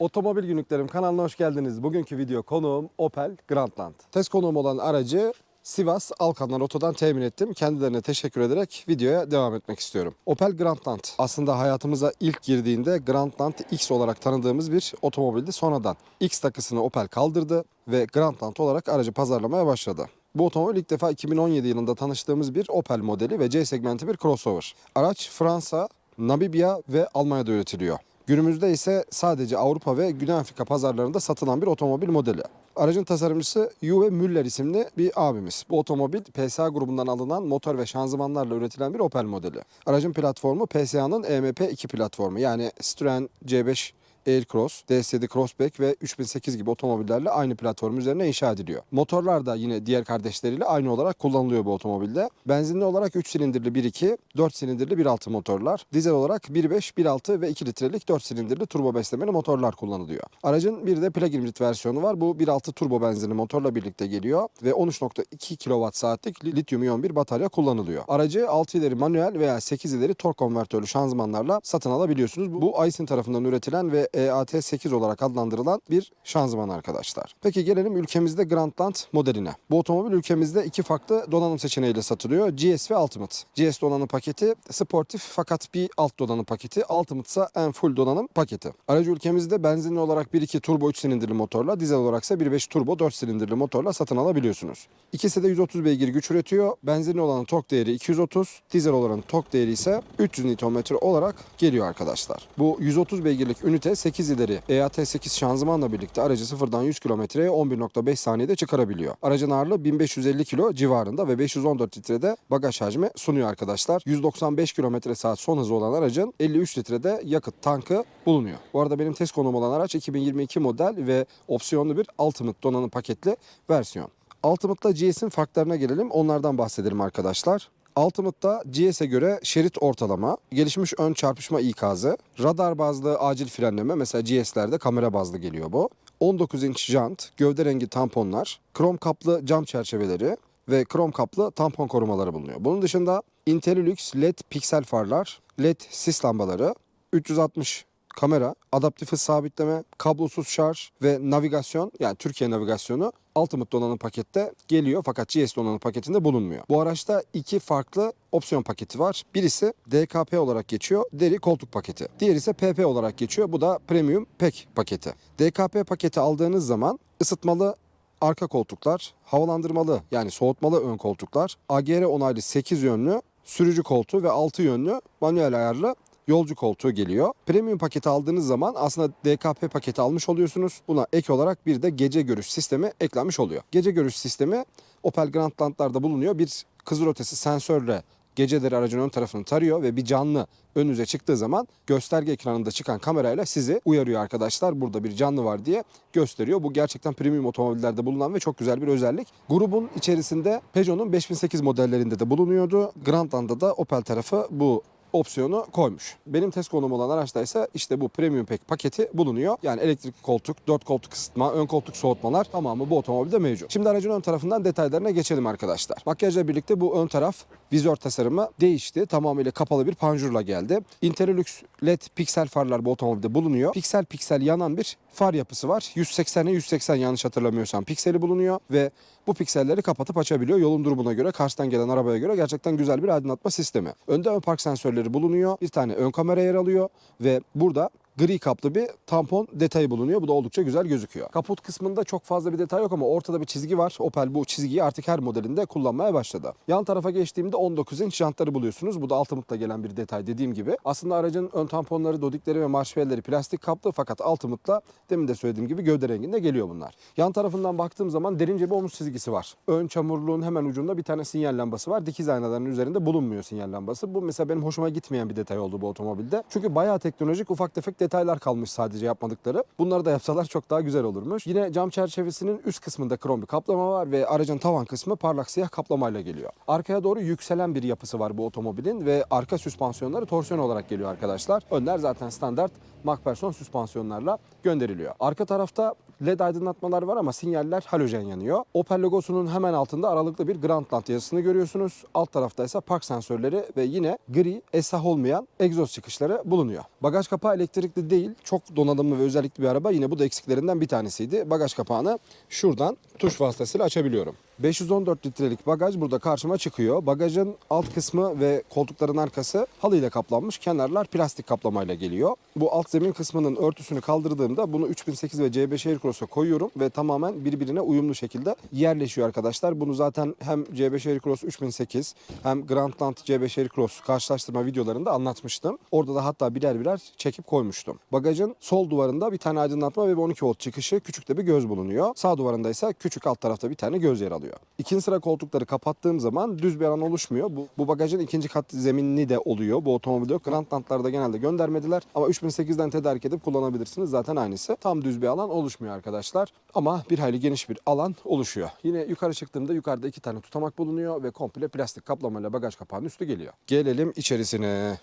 Otomobil Günlüklerim kanalına hoş geldiniz. Bugünkü video konuğum Opel Grandland. Test konuğum olan aracı Sivas Alkanlar Oto'dan temin ettim. Kendilerine teşekkür ederek videoya devam etmek istiyorum. Opel Grandland aslında hayatımıza ilk girdiğinde Grandland X olarak tanıdığımız bir otomobildi. Sonradan X takısını Opel kaldırdı ve Grandland olarak aracı pazarlamaya başladı. Bu otomobil ilk defa 2017 yılında tanıştığımız bir Opel modeli ve C segmenti bir crossover. Araç Fransa, Namibya ve Almanya'da üretiliyor. Günümüzde ise sadece Avrupa ve Güney Afrika pazarlarında satılan bir otomobil modeli. Aracın tasarımcısı Uwe Müller isimli bir abimiz. Bu otomobil PSA grubundan alınan motor ve şanzımanlarla üretilen bir Opel modeli. Aracın platformu PSA'nın EMP2 platformu yani Citroen C5 Aircross, DS7 Crossback ve 3008 gibi otomobillerle aynı platform üzerine inşa ediliyor. Motorlar da yine diğer kardeşleriyle aynı olarak kullanılıyor bu otomobilde. Benzinli olarak 3 silindirli 1.2, 4 silindirli 1.6 motorlar. Dizel olarak 1.5, 1.6 ve 2 litrelik 4 silindirli turbo beslemeli motorlar kullanılıyor. Aracın bir de plug-in hibrit versiyonu var. Bu 1.6 turbo benzinli motorla birlikte geliyor ve 13.2 kWh saatlik lityum iyon bir batarya kullanılıyor. Aracı 6 ileri manuel veya 8 ileri tork konvertörlü şanzımanlarla satın alabiliyorsunuz. Bu Aisin tarafından üretilen ve E EAT8 olarak adlandırılan bir şanzıman arkadaşlar. Peki gelelim ülkemizde Grandland modeline. Bu otomobil ülkemizde iki farklı donanım seçeneğiyle satılıyor. GS ve Ultimate. GS donanım paketi sportif fakat bir alt donanım paketi. Ultimate ise en full donanım paketi. Aracı ülkemizde benzinli olarak 1.2 turbo 3 silindirli motorla, dizel olarak ise 1.5 turbo 4 silindirli motorla satın alabiliyorsunuz. İkisi de 130 beygir güç üretiyor. Benzinli olanın tork değeri 230, dizel olanın tork değeri ise 300 Nm olarak geliyor arkadaşlar. Bu 130 beygirlik ünite 8 ileri EAT8 şanzımanla birlikte aracı sıfırdan 100 kilometreye 11.5 saniyede çıkarabiliyor. Aracın ağırlığı 1550 kilo civarında ve 514 litrede bagaj hacmi sunuyor arkadaşlar. 195 kilometre saat son hızı olan aracın 53 litrede yakıt tankı bulunuyor. Bu arada benim test konum olan araç 2022 model ve opsiyonlu bir Ultimate donanım paketli versiyon. Ultimate'la GS'in farklarına gelelim. Onlardan bahsedelim arkadaşlar. Ultimate'da GS'e göre şerit ortalama, gelişmiş ön çarpışma ikazı, radar bazlı acil frenleme mesela GS'lerde kamera bazlı geliyor bu. 19 inç jant, gövde rengi tamponlar, krom kaplı cam çerçeveleri ve krom kaplı tampon korumaları bulunuyor. Bunun dışında Intellilux LED piksel farlar, LED sis lambaları, 360 kamera, adaptif hız sabitleme, kablosuz şarj ve navigasyon yani Türkiye navigasyonu Ultimate donanım pakette geliyor fakat GS donanım paketinde bulunmuyor. Bu araçta iki farklı opsiyon paketi var. Birisi DKP olarak geçiyor, deri koltuk paketi. Diğeri ise PP olarak geçiyor. Bu da Premium Pack paketi. DKP paketi aldığınız zaman ısıtmalı arka koltuklar, havalandırmalı yani soğutmalı ön koltuklar, AGR onaylı 8 yönlü sürücü koltuğu ve 6 yönlü manuel ayarlı yolcu koltuğu geliyor. Premium paketi aldığınız zaman aslında DKP paketi almış oluyorsunuz. Buna ek olarak bir de gece görüş sistemi eklenmiş oluyor. Gece görüş sistemi Opel Grandland'larda bulunuyor. Bir kızılötesi sensörle geceleri aracın ön tarafını tarıyor ve bir canlı önünüze çıktığı zaman gösterge ekranında çıkan kamerayla sizi uyarıyor arkadaşlar. Burada bir canlı var diye gösteriyor. Bu gerçekten premium otomobillerde bulunan ve çok güzel bir özellik. Grubun içerisinde Peugeot'un 5008 modellerinde de bulunuyordu. Grandland'da da Opel tarafı bu opsiyonu koymuş. Benim test konum olan araçta ise işte bu Premium Pack paketi bulunuyor. Yani elektrik koltuk, 4 koltuk ısıtma, ön koltuk soğutmalar tamamı bu otomobilde mevcut. Şimdi aracın ön tarafından detaylarına geçelim arkadaşlar. Makyajla birlikte bu ön taraf vizör tasarımı değişti. Tamamıyla kapalı bir panjurla geldi. Intellilux LED piksel farlar bu otomobilde bulunuyor. Piksel piksel yanan bir far yapısı var. 180'e 180 yanlış hatırlamıyorsam pikseli bulunuyor ve bu pikselleri kapatıp açabiliyor. Yolun durumuna göre, karşıdan gelen arabaya göre gerçekten güzel bir aydınlatma sistemi. Önde ön park sensörleri bulunuyor. Bir tane ön kamera yer alıyor ve burada gri kaplı bir tampon detayı bulunuyor. Bu da oldukça güzel gözüküyor. Kaput kısmında çok fazla bir detay yok ama ortada bir çizgi var. Opel bu çizgiyi artık her modelinde kullanmaya başladı. Yan tarafa geçtiğimde 19 inç jantları buluyorsunuz. Bu da Ultimate'da gelen bir detay dediğim gibi. Aslında aracın ön tamponları, dodikleri ve marşpiyerleri plastik kaplı fakat Ultimate'da demin de söylediğim gibi gövde renginde geliyor bunlar. Yan tarafından baktığım zaman derince bir omuz çizgisi var. Ön çamurluğun hemen ucunda bir tane sinyal lambası var. Dikiz aynalarının üzerinde bulunmuyor sinyal lambası. Bu mesela benim hoşuma gitmeyen bir detay oldu bu otomobilde. Çünkü bayağı teknolojik ufak tefek detaylar kalmış sadece yapmadıkları. Bunları da yapsalar çok daha güzel olurmuş. Yine cam çerçevesinin üst kısmında krom bir kaplama var ve aracın tavan kısmı parlak siyah kaplamayla geliyor. Arkaya doğru yükselen bir yapısı var bu otomobilin ve arka süspansiyonları torsiyon olarak geliyor arkadaşlar. Önler zaten standart MacPherson süspansiyonlarla gönderiliyor. Arka tarafta LED aydınlatmalar var ama sinyaller halojen yanıyor. Opel logosunun hemen altında aralıklı bir Grandland yazısını görüyorsunuz. Alt tarafta ise park sensörleri ve yine gri, esah olmayan egzoz çıkışları bulunuyor. Bagaj kapağı elektrikli değil. Çok donanımlı ve özellikli bir araba. Yine bu da eksiklerinden bir tanesiydi. Bagaj kapağını şuradan tuş vasıtasıyla açabiliyorum. 514 litrelik bagaj burada karşıma çıkıyor. Bagajın alt kısmı ve koltukların arkası halıyla kaplanmış. Kenarlar plastik kaplamayla geliyor. Bu alt zemin kısmının örtüsünü kaldırdığımda bunu 3008 ve C5 Aircross'a koyuyorum ve tamamen birbirine uyumlu şekilde yerleşiyor arkadaşlar. Bunu zaten hem C5 Aircross 3008 hem Grandland C5 Aircross karşılaştırma videolarında anlatmıştım. Orada da hatta birer birer çekip koymuştum. Bagajın sol duvarında bir tane aydınlatma ve 12 volt çıkışı küçük de bir göz bulunuyor. Sağ duvarında ise küçük alt tarafta bir tane göz yer alıyor. İkinci sıra koltukları kapattığım zaman düz bir alan oluşmuyor. Bu, bu bagajın ikinci kat zeminli de oluyor. Bu otomobilde. Grandland'larda genelde göndermediler. Ama 3008'den tedarik edip kullanabilirsiniz. Zaten aynısı. Tam düz bir alan oluşmuyor arkadaşlar. Ama bir hayli geniş bir alan oluşuyor. Yine yukarı çıktığımda yukarıda iki tane tutamak bulunuyor ve komple plastik kaplamayla bagaj kapağının üstü geliyor. Gelelim içerisine.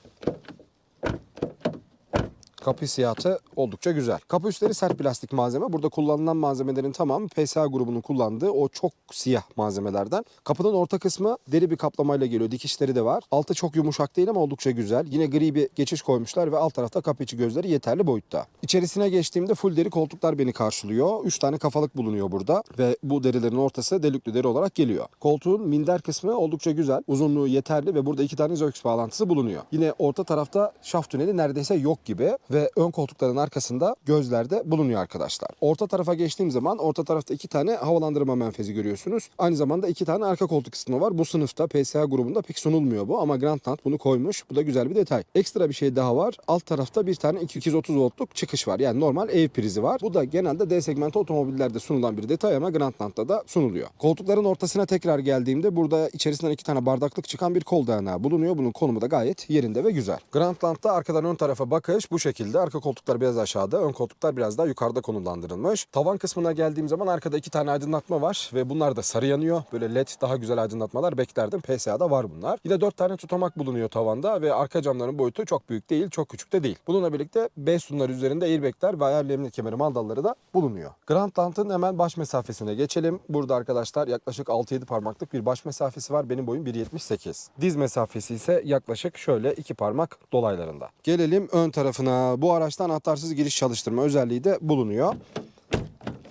Kapı hissiyatı oldukça güzel. Kapı üstleri sert plastik malzeme. Burada kullanılan malzemelerin tamamı PSA grubunun kullandığı o çok siyah malzemelerden. Kapının orta kısmı deri bir kaplamayla geliyor. Dikişleri de var. Altı çok yumuşak değil ama oldukça güzel. Yine gri bir geçiş koymuşlar ve alt tarafta kapı içi gözleri yeterli boyutta. İçerisine geçtiğimde full deri koltuklar beni karşılıyor. 3 tane kafalık bulunuyor burada ve bu derilerin ortası delikli deri olarak geliyor. Koltuğun minder kısmı oldukça güzel. Uzunluğu yeterli ve burada iki tane ZOX bağlantısı bulunuyor. Yine orta tarafta şaft tüneli neredeyse yok gibi ve ön koltukların arkasında gözlerde bulunuyor arkadaşlar. Orta tarafa geçtiğim zaman orta tarafta iki tane havalandırma menfezi görüyorsunuz. Aynı zamanda iki tane arka koltuk ısıtma var. Bu sınıfta PSA grubunda pek sunulmuyor bu ama Grandland bunu koymuş. Bu da güzel bir detay. Ekstra bir şey daha var. Alt tarafta bir tane 230 voltluk çıkış var. Yani normal ev prizi var. Bu da genelde D segmenti otomobillerde sunulan bir detay ama Grandland'da da sunuluyor. Koltukların ortasına tekrar geldiğimde burada içerisinden iki tane bardaklık çıkan bir kol dayanağı bulunuyor. Bunun konumu da gayet yerinde ve güzel. Grandland'da arkadan ön tarafa bakış bu şekilde. Arka koltuklar biraz aşağıda, ön koltuklar biraz daha yukarıda konumlandırılmış. Tavan kısmına geldiğim zaman arkada iki tane aydınlatma var ve bunlar da sarı yanıyor. Böyle led daha güzel aydınlatmalar beklerdim. PSA'da var bunlar. Yine dört tane tutamak bulunuyor tavanda ve arka camların boyutu çok büyük değil, çok küçük de değil. Bununla birlikte B sütunları üzerinde airbagler ve emniyet kemeri mandalları da bulunuyor. Grandland'ın hemen baş mesafesine geçelim. Burada arkadaşlar yaklaşık 6-7 parmaklık bir baş mesafesi var. Benim boyum 1.78. Diz mesafesi ise yaklaşık şöyle 2 parmak dolaylarında. Gelelim ön tarafına. Bu araçta anahtarsız giriş çalıştırma özelliği de bulunuyor.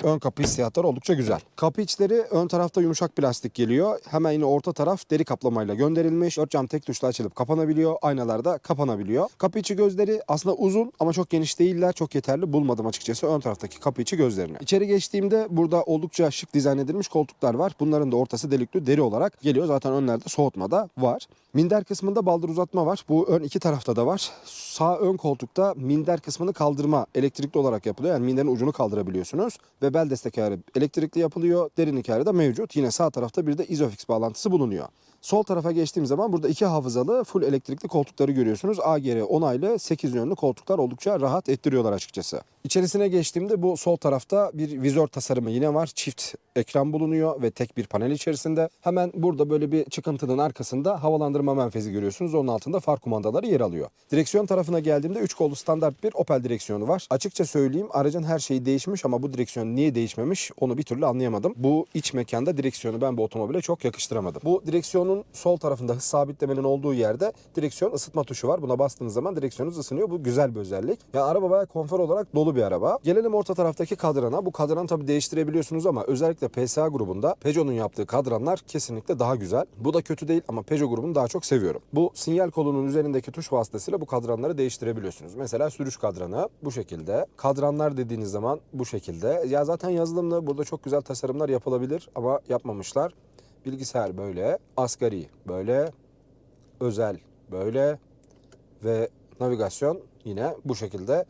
Ön kapı hissiyatları oldukça güzel. Kapı içleri ön tarafta yumuşak plastik geliyor. Hemen yine orta taraf deri kaplamayla gönderilmiş. Dört cam tek tuşla açılıp kapanabiliyor. Aynalar da kapanabiliyor. Kapı içi gözleri aslında uzun ama çok geniş değiller. Çok yeterli bulmadım açıkçası ön taraftaki kapı içi gözlerini. İçeri geçtiğimde burada oldukça şık dizayn edilmiş koltuklar var. Bunların da ortası delikli deri olarak geliyor. Zaten önlerde soğutma da var. Minder kısmında baldır uzatma var. Bu ön iki tarafta da var. Sağ ön koltukta minder kısmını kaldırma elektrikli olarak yapılıyor. Yani minderin ucunu kaldırabiliyorsunuz. Ve bel destek ayarı elektrikli yapılıyor. Derinlik ayarı da mevcut. Yine sağ tarafta bir de Isofix bağlantısı bulunuyor. Sol tarafa geçtiğim zaman burada iki hafızalı full elektrikli koltukları görüyorsunuz. AGR onaylı 8 yönlü koltuklar oldukça rahat ettiriyorlar açıkçası. İçerisine geçtiğimde bu sol tarafta bir vizör tasarımı yine var. Çift ekran bulunuyor ve tek bir panel içerisinde. Hemen burada böyle bir çıkıntının arkasında havalandırma menfezi görüyorsunuz. Onun altında far kumandaları yer alıyor. Direksiyon tarafına geldiğimde 3 kollu standart bir Opel direksiyonu var. Açıkça söyleyeyim aracın her şeyi değişmiş ama bu direksiyon niye değişmemiş onu bir türlü anlayamadım. Bu iç mekanda direksiyonu ben bu otomobile çok yakıştıramadım. Bu direksiyonun sol tarafında hız sabitlemenin olduğu yerde direksiyon ısıtma tuşu var. Buna bastığınız zaman direksiyonunuz ısınıyor. Bu güzel bir özellik. Ya araba bayağı konfor olarak dolu bir araba. Gelelim orta taraftaki kadrana. Bu kadran tabii değiştirebiliyorsunuz ama özellikle PSA grubunda Peugeot'un yaptığı kadranlar kesinlikle daha güzel. Bu da kötü değil ama Peugeot grubunu daha çok seviyorum. Bu sinyal kolunun üzerindeki tuş vasıtasıyla bu kadranları değiştirebiliyorsunuz. Mesela sürüş kadranı bu şekilde. Kadranlar dediğiniz zaman bu şekilde. Ya zaten yazılımda burada çok güzel tasarımlar yapılabilir ama yapmamışlar. Bilgisayar böyle, asgari böyle, özel böyle ve navigasyon yine bu şekilde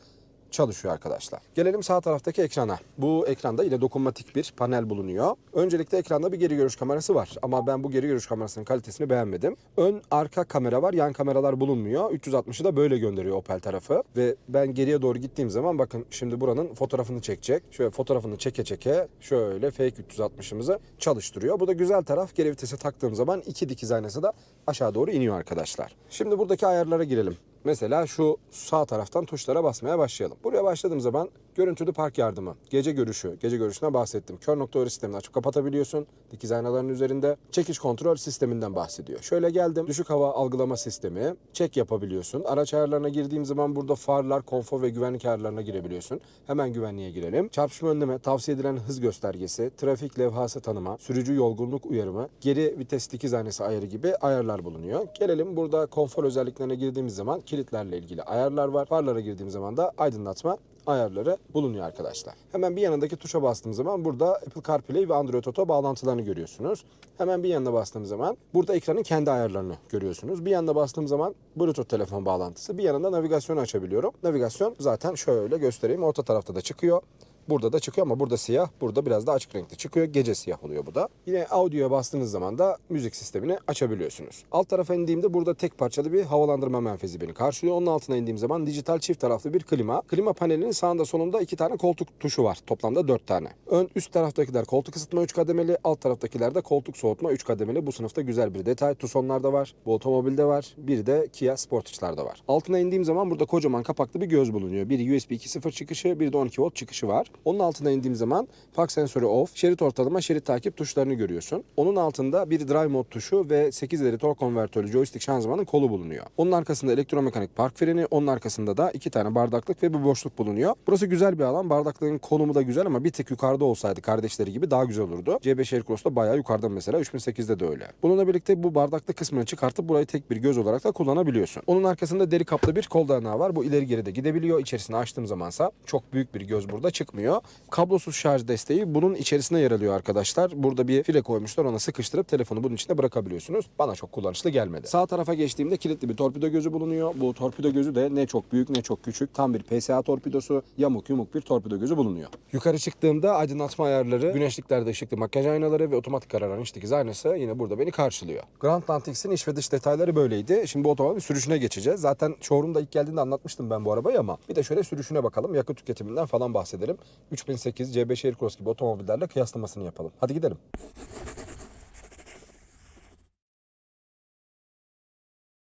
çalışıyor arkadaşlar. Gelelim sağ taraftaki ekrana. Bu ekranda yine dokunmatik bir panel bulunuyor. Öncelikle ekranda bir geri görüş kamerası var ama ben bu geri görüş kamerasının kalitesini beğenmedim. Ön arka kamera var, yan kameralar bulunmuyor. 360'ı da böyle gönderiyor Opel tarafı ve ben geriye doğru gittiğim zaman bakın şimdi buranın fotoğrafını çekecek. Şöyle fotoğrafını çeke çeke şöyle fake 360'ımızı çalıştırıyor. Bu da güzel taraf. Geri vitese taktığım zaman iki dikiz aynası da aşağı doğru iniyor arkadaşlar. Şimdi buradaki ayarlara girelim. Mesela şu sağ taraftan tuşlara basmaya başlayalım. Buraya başladığım zaman Görüntülü park yardımı, gece görüşü, gece görüşünden bahsettim. Kör nokta uyarı sistemini açıp kapatabiliyorsun. Dikiz aynaların üzerinde. Çekiş kontrol sisteminden bahsediyor. Şöyle geldim. Düşük hava algılama sistemi. Çek yapabiliyorsun. Araç ayarlarına girdiğim zaman burada farlar, konfor ve güvenlik ayarlarına girebiliyorsun. Hemen güvenliğe girelim. Çarpışma önleme, tavsiye edilen hız göstergesi, trafik levhası tanıma, sürücü yolgunluk uyarımı, geri vites dikiz aynası ayarı gibi ayarlar bulunuyor. Gelelim burada konfor özelliklerine girdiğimiz zaman kilitlerle ilgili ayarlar var. Farlara girdiğim zaman da aydınlatma ayarları bulunuyor arkadaşlar. Hemen bir yanındaki tuşa bastığım zaman burada Apple CarPlay ve Android Auto bağlantılarını görüyorsunuz. Hemen bir yanına bastığım zaman burada ekranın kendi ayarlarını görüyorsunuz. Bir yanına bastığım zaman Bluetooth telefon bağlantısı. Bir yanında navigasyonu açabiliyorum. Navigasyon zaten şöyle göstereyim. Orta tarafta da çıkıyor. Burada da çıkıyor ama burada siyah, burada biraz da açık renkli çıkıyor. Gece siyah oluyor bu da. Yine audioya bastığınız zaman da müzik sistemini açabiliyorsunuz. Alt tarafa indiğimde burada tek parçalı bir havalandırma menfezi beni karşılıyor. Onun altına indiğim zaman dijital çift taraflı bir klima. Klima panelinin sağında solunda iki tane koltuk tuşu var. Toplamda dört tane. Ön üst taraftakiler koltuk ısıtma 3 kademeli, alt taraftakiler de koltuk soğutma 3 kademeli. Bu sınıfta güzel bir detay. Tucson'larda var, bu otomobilde var. Bir de Kia Sportage'larda var. Altına indiğim zaman burada kocaman kapaklı bir göz bulunuyor. Bir USB 2.0 çıkışı, bir de 12 volt çıkışı var. Onun altına indiğim zaman park sensörü off, şerit ortalama, şerit takip tuşlarını görüyorsun. Onun altında bir drive mod tuşu ve 8 ileri tork konvertörlü joystick şanzımanın kolu bulunuyor. Onun arkasında elektromekanik park freni, onun arkasında da iki tane bardaklık ve bir boşluk bulunuyor. Burası güzel bir alan. Bardaklığın konumu da güzel ama bir tek yukarıda olsaydı kardeşleri gibi daha güzel olurdu. C5 Aircross'ta bayağı yukarıda mesela 3008'de de öyle. Bununla birlikte bu bardaklı kısmını çıkartıp burayı tek bir göz olarak da kullanabiliyorsun. Onun arkasında deri kaplı bir kol dayanağı var. Bu ileri geri de gidebiliyor. İçerisine açtığım zamansa çok büyük bir göz burada çıkmıyor. Kablosuz şarj desteği bunun içerisine yer alıyor arkadaşlar. Burada bir file koymuşlar ona sıkıştırıp telefonu bunun içine bırakabiliyorsunuz. Bana çok kullanışlı gelmedi. Sağ tarafa geçtiğimde kilitli bir torpido gözü bulunuyor. Bu torpido gözü de ne çok büyük ne çok küçük. Tam bir PSA torpidosu. Yamuk yumuk bir torpido gözü bulunuyor. Yukarı çıktığımda aydınlatma ayarları, güneşliklerde ışıklı makyaj aynaları ve otomatik kararan iç dikiz aynası yine burada beni karşılıyor. Grandland X'in iç ve dış detayları böyleydi. Şimdi bu otomobil sürüşüne geçeceğiz. Zaten showroom'da ilk geldiğinde anlatmıştım ben bu arabayı ama bir de şöyle sürüşüne bakalım. Yakıt tüketiminden falan bahsedelim. 3008 C5 Aircross gibi otomobillerle kıyaslamasını yapalım. Hadi gidelim.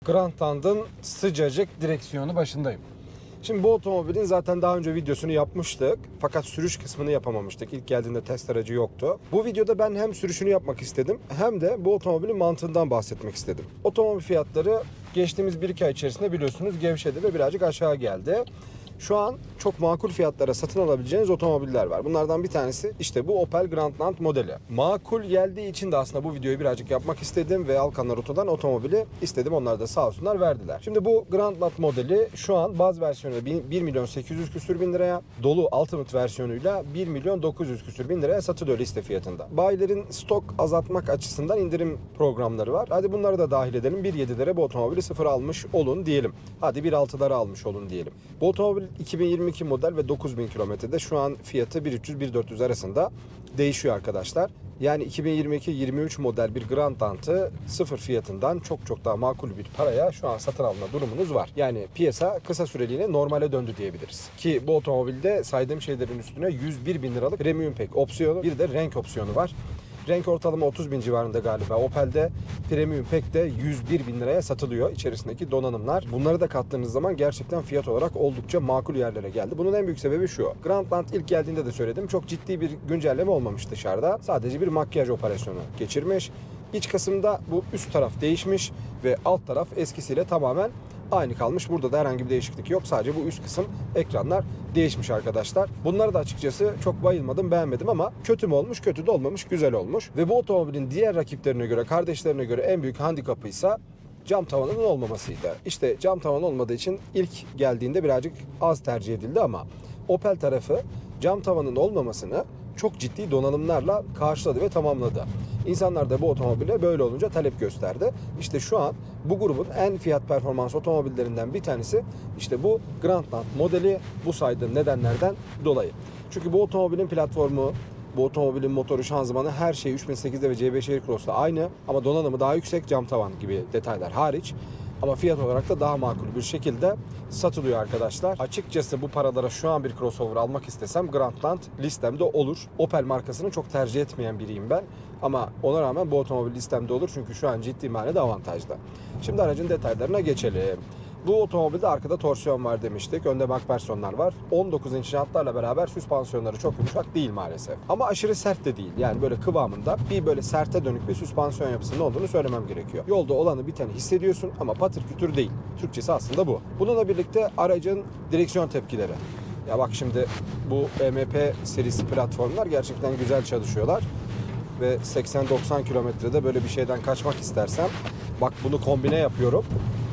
Grandland'ın sıcacık direksiyonu başındayım. Şimdi bu otomobilin zaten daha önce videosunu yapmıştık. Fakat sürüş kısmını yapamamıştık. İlk geldiğinde test aracı yoktu. Bu videoda ben hem sürüşünü yapmak istedim hem de bu otomobilin mantığından bahsetmek istedim. Otomobil fiyatları geçtiğimiz 1-2 ay içerisinde biliyorsunuz gevşedi ve birazcık aşağı geldi. Şu an çok makul fiyatlara satın alabileceğiniz otomobiller var. Bunlardan bir tanesi işte bu Opel Grandland modeli. Makul geldiği için de aslında bu videoyu birazcık yapmak istedim ve Alkanlar Oto'dan otomobili istedim. Onlar da sağ olsunlar verdiler. Şimdi bu Grandland modeli şu an baz versiyonu 1 milyon 800 küsür bin liraya, dolu Ultimate versiyonuyla 1 milyon 900 küsür bin liraya satılıyor liste fiyatında. Bayilerin stok azaltmak açısından indirim programları var. Hadi bunları da dahil edelim. 1.7'lere bu otomobili sıfır almış olun diyelim. Hadi 1.6'lara almış olun diyelim. Bu otomobil 2022 model ve 9000 kilometrede şu an fiyatı 1300-1400 arasında değişiyor arkadaşlar. Yani 2022-23 model bir Grandland'ı sıfır fiyatından çok çok daha makul bir paraya şu an satın alma durumunuz var. Yani piyasa kısa süreliğine normale döndü diyebiliriz. Ki bu otomobilde saydığım şeylerin üstüne 101 bin liralık premium pack opsiyonu bir de renk opsiyonu var. Renk ortalama 30 bin civarında galiba. Opel'de Premium Pack de 101 bin liraya satılıyor içerisindeki donanımlar. Bunları da kattığınız zaman gerçekten fiyat olarak oldukça makul yerlere geldi. Bunun en büyük sebebi şu. Grandland ilk geldiğinde de söyledim. Çok ciddi bir güncelleme olmamış dışarıda. Sadece bir makyaj operasyonu geçirmiş. İç kısımda bu üst taraf değişmiş ve alt taraf eskisiyle tamamen aynı kalmış. Burada da herhangi bir değişiklik yok. Sadece bu üst kısım ekranlar değişmiş arkadaşlar. Bunları da açıkçası çok bayılmadım, beğenmedim ama kötü mü olmuş, kötü de olmamış, güzel olmuş. Ve bu otomobilin diğer rakiplerine göre, kardeşlerine göre en büyük handikapı ise cam tavanının olmamasıydı. İşte cam tavan olmadığı için ilk geldiğinde birazcık az tercih edildi ama Opel tarafı cam tavanın olmamasını çok ciddi donanımlarla karşıladı ve tamamladı. İnsanlar da bu otomobile böyle olunca talep gösterdi. İşte şu an bu grubun en fiyat performans otomobillerinden bir tanesi işte bu Grandland modeli bu saydığım nedenlerden dolayı. Çünkü bu otomobilin platformu, bu otomobilin motoru, şanzımanı her şey 3008'de ve C5 Aircross'ta aynı ama donanımı daha yüksek cam tavan gibi detaylar hariç. Ama fiyat olarak da daha makul bir şekilde satılıyor arkadaşlar. Açıkçası bu paralara şu an bir crossover almak istesem Grandland listemde olur. Opel markasını çok tercih etmeyen biriyim ben. Ama ona rağmen bu otomobil listemde olur çünkü şu an ciddi manada avantajda. Şimdi aracın detaylarına geçelim. Bu otomobilde arkada torsiyon var demiştik. Önde MacPherson'lar var. 19 inç jantlarla beraber süspansiyonları çok yumuşak değil maalesef. Ama aşırı sert de değil. Yani böyle kıvamında bir böyle serte dönük bir süspansiyon yapısının olduğunu söylemem gerekiyor. Yolda olanı biteni hissediyorsun ama patır kütür değil. Türkçesi aslında bu. Bununla birlikte aracın direksiyon tepkileri. Ya bak şimdi bu EMP serisi platformlar gerçekten güzel çalışıyorlar. Ve 80-90 kilometrede böyle bir şeyden kaçmak istersem bak bunu kombine yapıyorum.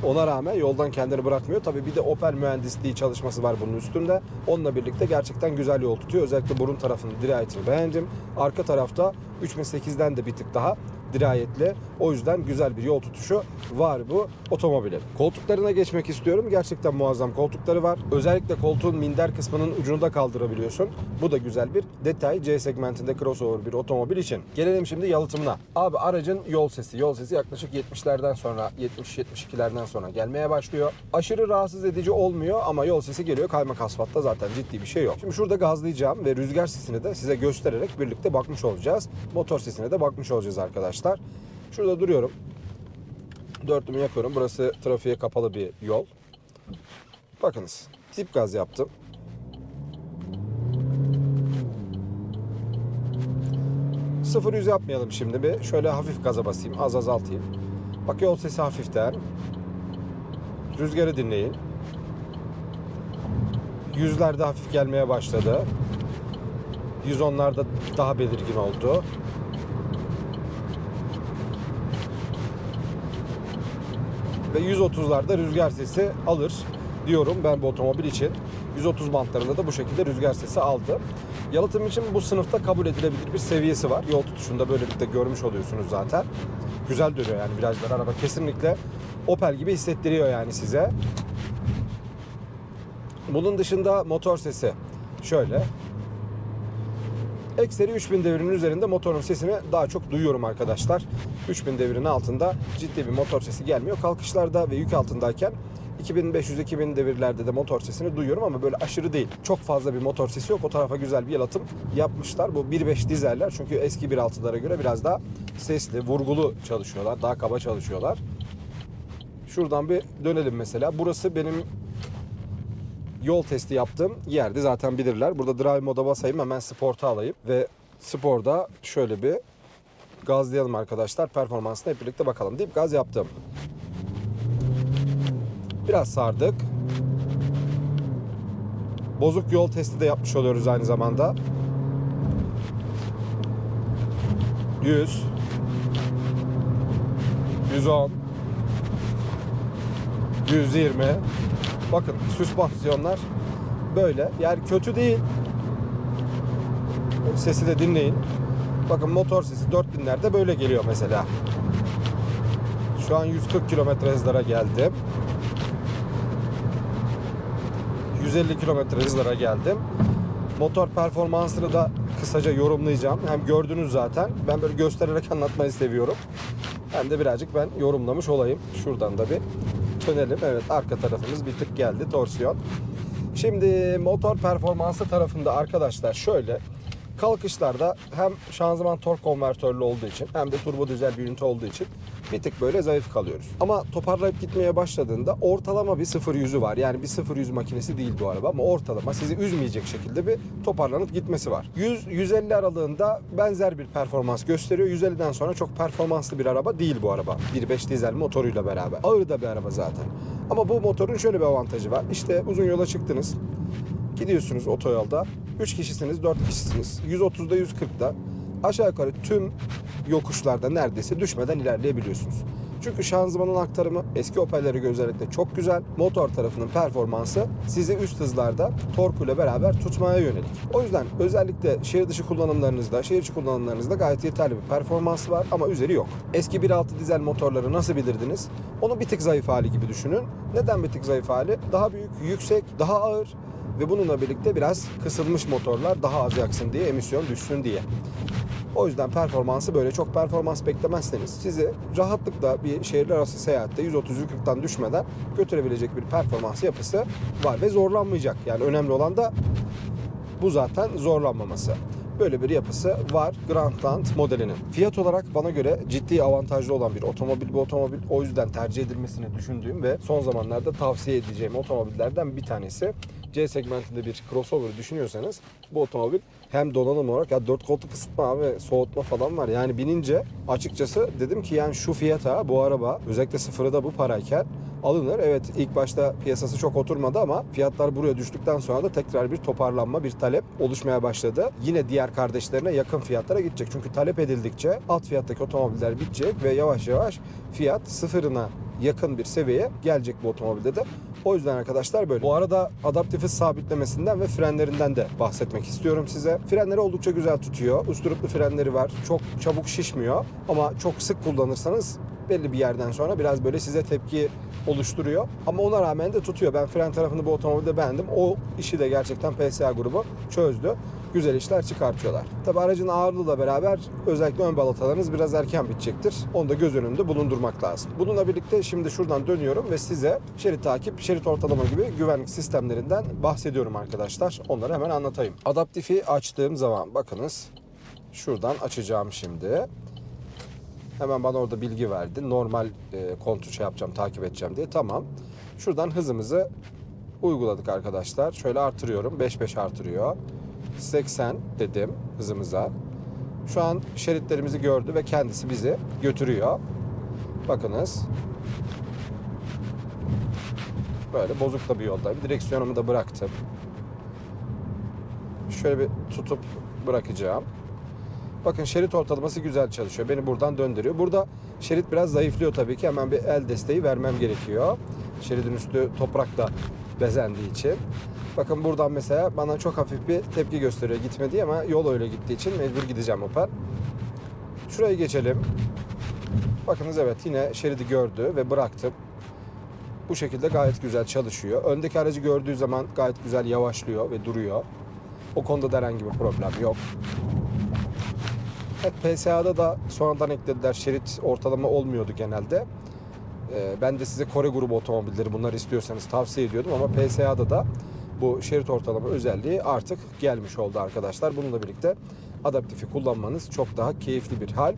Ona rağmen yoldan kendini bırakmıyor. Tabii bir de Opel mühendisliği çalışması var bunun üstünde. Onunla birlikte gerçekten güzel yol tutuyor. Özellikle burun tarafının dirayetini beğendim. Arka tarafta 3008'den de bir tık daha dirayetli. O yüzden güzel bir yol tutuşu var bu otomobilin. Koltuklarına geçmek istiyorum. Gerçekten muazzam koltukları var. Özellikle koltuğun minder kısmının ucunu da kaldırabiliyorsun. Bu da güzel bir detay C segmentinde crossover bir otomobil için. Gelelim şimdi yalıtımına. Abi aracın yol sesi. Yol sesi yaklaşık 70'lerden sonra 70-72'lerden sonra gelmeye başlıyor. Aşırı rahatsız edici olmuyor ama yol sesi geliyor. Kaymak asfaltta zaten ciddi bir şey yok. Şimdi şurada gazlayacağım ve rüzgar sesini de size göstererek birlikte bakmış olacağız. Motor sesine de bakmış olacağız arkadaşlar. Şurada duruyorum. Dörtlümü yapıyorum. Burası trafiğe kapalı bir yol. Bakınız. Tip gaz yaptım. Sıfır yüz yapmayalım şimdi bir. Şöyle hafif gaza basayım. Az azaltayım. Bak yol sesi hafiften. Rüzgarı dinleyin. Yüzlerde hafif gelmeye başladı. 110'larda daha belirgin oldu. Ve 130'larda rüzgar sesi alır diyorum ben bu otomobil için. 130 bantlarında da bu şekilde rüzgar sesi aldı. Yalıtım için bu sınıfta kabul edilebilir bir seviyesi var. Yol tutuşunda böylelikle görmüş oluyorsunuz zaten. Güzel dönüyor yani virajlar araba kesinlikle Opel gibi hissettiriyor yani size. Bunun dışında motor sesi şöyle. Ekseri 3000 devrinin üzerinde motorun sesini daha çok duyuyorum arkadaşlar. 3000 devrinin altında ciddi bir motor sesi gelmiyor. Kalkışlarda ve yük altındayken 2500-2000 devirlerde de motor sesini duyuyorum ama böyle aşırı değil. Çok fazla bir motor sesi yok. O tarafa güzel bir yalıtım yapmışlar. Bu 1.5 dizeller çünkü eski 1.6'lara göre biraz daha sesli, vurgulu çalışıyorlar. Daha kaba çalışıyorlar. Şuradan bir dönelim mesela. Burası benim yol testi yaptığım yerde zaten bilirler. Burada drive moda basayım hemen sporta alayım ve sporda şöyle bir gazlayalım arkadaşlar. Performansına hep birlikte bakalım deyip gaz yaptım. Biraz sardık. Bozuk yol testi de yapmış oluyoruz aynı zamanda. 100 110 120 Bakın süspansiyonlar böyle. Yani kötü değil. Sesi de dinleyin. Bakın motor sesi 4000'lerde böyle geliyor mesela. Şu an 140 kilometre hızlara geldim. 150 kilometre hızlara geldim. Motor performansını da kısaca yorumlayacağım. Hem gördünüz zaten. Ben böyle göstererek anlatmayı seviyorum. Hem de birazcık ben yorumlamış olayım. Şuradan da bir dönelim. Evet arka tarafımız bir tık geldi torsiyon. Şimdi motor performansı tarafında arkadaşlar şöyle kalkışlarda hem şanzıman tork konvertörlü olduğu için hem de turbo dizel bir ünite olduğu için bir tık böyle zayıf kalıyoruz. Ama toparlayıp gitmeye başladığında ortalama bir 0 yüzü var. Yani bir 0 yüz makinesi değil bu araba ama ortalama sizi üzmeyecek şekilde bir toparlanıp gitmesi var. 100-150 aralığında benzer bir performans gösteriyor. 150'den sonra çok performanslı bir araba değil bu araba. 1.5 dizel motoruyla beraber. Ağır da bir araba zaten. Ama bu motorun şöyle bir avantajı var. İşte uzun yola çıktınız. Gidiyorsunuz otoyolda. 3 kişisiniz, 4 kişisiniz. 130'da 140'da aşağı yukarı tüm yokuşlarda neredeyse düşmeden ilerleyebiliyorsunuz. Çünkü şanzımanın aktarımı eski Opel'lere göre özellikle çok güzel. Motor tarafının performansı sizi üst hızlarda torkuyla beraber tutmaya yönelik. O yüzden özellikle şehir dışı kullanımlarınızda, şehir içi kullanımlarınızda gayet yeterli bir performansı var ama üzeri yok. Eski 1.6 dizel motorları nasıl bilirdiniz? Onu bir tık zayıf hali gibi düşünün. Neden bir tık zayıf hali? Daha büyük, yüksek, daha ağır ve bununla birlikte biraz kısılmış motorlar daha az yaksın diye, emisyon düşsün diye. O yüzden performansı böyle çok performans beklemezseniz sizi rahatlıkla bir şehirler arası seyahatte 130-140'tan düşmeden götürebilecek bir performans yapısı var ve zorlanmayacak. Yani önemli olan da bu zaten zorlanmaması. böyle bir yapısı var Grandland modelinin. Fiyat olarak bana göre ciddi avantajlı olan bir otomobil bu otomobil. O yüzden tercih edilmesini düşündüğüm ve son zamanlarda tavsiye edeceğim otomobillerden bir tanesi. C segmentinde bir crossover düşünüyorsanız bu otomobil hem donanım olarak ya 4 koltuk ısıtma abi soğutma falan var. Yani binince açıkçası dedim ki yani şu fiyata bu araba özellikle sıfırı da bu parayken alınır. Evet ilk başta piyasası çok oturmadı ama fiyatlar buraya düştükten sonra da tekrar bir toparlanma, bir talep oluşmaya başladı. Yine diğer kardeşlerine yakın fiyatlara gidecek. Çünkü talep edildikçe alt fiyattaki otomobiller bitecek ve yavaş yavaş fiyat sıfırına yakın bir seviyeye gelecek bu otomobilde de. O yüzden arkadaşlar böyle. Bu arada adaptif hız sabitlemesinden ve frenlerinden de bahsetmek istiyorum size. Frenleri oldukça güzel tutuyor. Usturuplu frenleri var. Çok çabuk şişmiyor ama çok sık kullanırsanız belli bir yerden sonra biraz böyle size tepki oluşturuyor. Ama ona rağmen de tutuyor. Ben fren tarafını bu otomobilde beğendim. O işi de gerçekten PSA grubu çözdü. Güzel işler çıkartıyorlar. Tabi aracın ağırlığıyla beraber özellikle ön balatalarınız biraz erken bitecektir. Onu da göz önünde bulundurmak lazım. Bununla birlikte şimdi şuradan dönüyorum ve size şerit takip, şerit ortalama gibi güvenlik sistemlerinden bahsediyorum arkadaşlar. Onları hemen anlatayım. Adaptifi açtığım zaman bakınız şuradan açacağım şimdi. Hemen bana orada bilgi verdi. Normal e, kontrol şey yapacağım, takip edeceğim diye. Tamam. Şuradan hızımızı uyguladık arkadaşlar. Şöyle artırıyorum. 5-5 artırıyor. 80 dedim hızımıza. Şu an şeritlerimizi gördü ve kendisi bizi götürüyor. Bakınız. Böyle bozuk da bir yoldayım. Direksiyonumu da bıraktım. Şöyle bir tutup bırakacağım. Bakın şerit ortalaması güzel çalışıyor. Beni buradan döndürüyor. Burada şerit biraz zayıflıyor tabii ki. Hemen bir el desteği vermem gerekiyor. Şeridin üstü toprakla bezendiği için. Bakın buradan mesela bana çok hafif bir tepki gösteriyor gitmedi ama yol öyle gittiği için mecbur gideceğim Opel. Şurayı geçelim. Bakınız evet yine şeridi gördü ve bıraktım. Bu şekilde gayet güzel çalışıyor. Öndeki aracı gördüğü zaman gayet güzel yavaşlıyor ve duruyor. O konuda da herhangi bir problem yok. Evet, PSA'da da sonradan eklediler. Şerit ortalama olmuyordu genelde. Ee, ben de size Kore grubu otomobilleri bunları istiyorsanız tavsiye ediyordum ama PSA'da da bu şerit ortalama özelliği artık gelmiş oldu arkadaşlar. Bununla birlikte adaptifi kullanmanız çok daha keyifli bir hal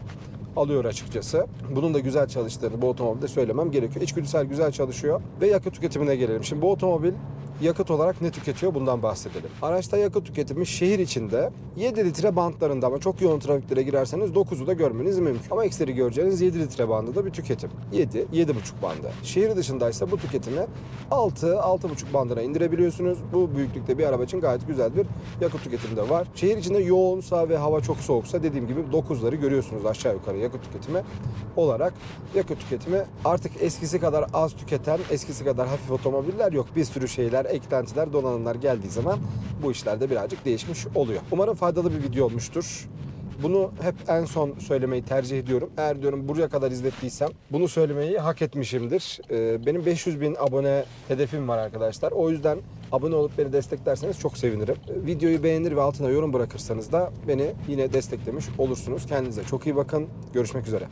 alıyor açıkçası. Bunun da güzel çalıştığını bu otomobilde söylemem gerekiyor. İçgüdüsel güzel çalışıyor ve yakıt tüketimine gelelim. Şimdi bu otomobil yakıt olarak ne tüketiyor bundan bahsedelim. Araçta yakıt tüketimi şehir içinde 7 litre bantlarında ama çok yoğun trafiklere girerseniz 9'u da görmeniz mümkün. Ama ekseri göreceğiniz 7 litre bandında bir tüketim. 7, 7,5 bandı. Şehir dışındaysa bu tüketimi 6, 6,5 bandına indirebiliyorsunuz. Bu büyüklükte bir araba için gayet güzel bir yakıt tüketimi de var. Şehir içinde yoğunsa ve hava çok soğuksa dediğim gibi 9'ları görüyorsunuz aşağı yukarı yakıt tüketimi olarak. Yakıt tüketimi artık eskisi kadar az tüketen, eskisi kadar hafif otomobiller yok. Bir sürü şeyler, eklentiler, donanımlar geldiği zaman bu işler de birazcık değişmiş oluyor. Umarım faydalı bir video olmuştur. Bunu hep en son söylemeyi tercih ediyorum. Eğer diyorum buraya kadar izlettiysem bunu söylemeyi hak etmişimdir. Ee, benim 500 bin abone hedefim var arkadaşlar. O yüzden abone olup beni desteklerseniz çok sevinirim. Ee, Videoyu beğenir ve altına yorum bırakırsanız da beni yine desteklemiş olursunuz. Kendinize çok iyi bakın. Görüşmek üzere.